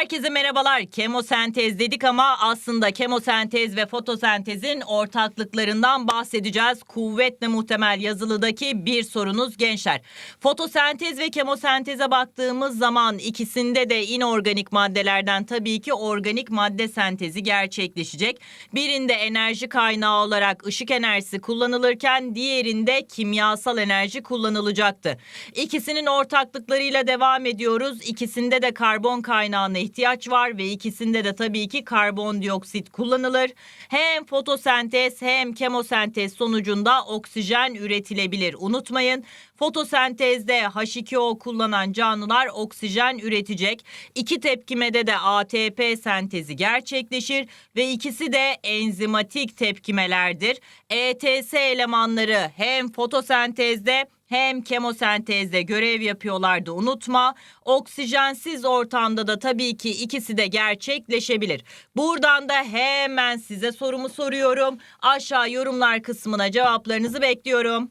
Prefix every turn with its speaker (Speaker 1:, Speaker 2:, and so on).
Speaker 1: Herkese merhabalar. Kemosentez dedik ama aslında kemosentez ve fotosentezin ortaklıklarından bahsedeceğiz. Kuvvetle muhtemel yazılıdaki bir sorunuz gençler. Fotosentez ve kemosenteze baktığımız zaman ikisinde de inorganik maddelerden tabii ki organik madde sentezi gerçekleşecek. Birinde enerji kaynağı olarak ışık enerjisi kullanılırken diğerinde kimyasal enerji kullanılacaktı. İkisinin ortaklıklarıyla devam ediyoruz. İkisinde de karbon kaynağına ihtiyaç var ve ikisinde de tabii ki karbondioksit kullanılır. Hem fotosentez hem kemosentez sonucunda oksijen üretilebilir. Unutmayın fotosentezde H2O kullanan canlılar oksijen üretecek. İki tepkimede de ATP sentezi gerçekleşir ve ikisi de enzimatik tepkimelerdir. ETS elemanları hem fotosentezde hem kemosentezde görev yapıyorlardı unutma. Oksijensiz ortamda da tabii ki ikisi de gerçekleşebilir. Buradan da hemen size sorumu soruyorum. Aşağı yorumlar kısmına cevaplarınızı bekliyorum.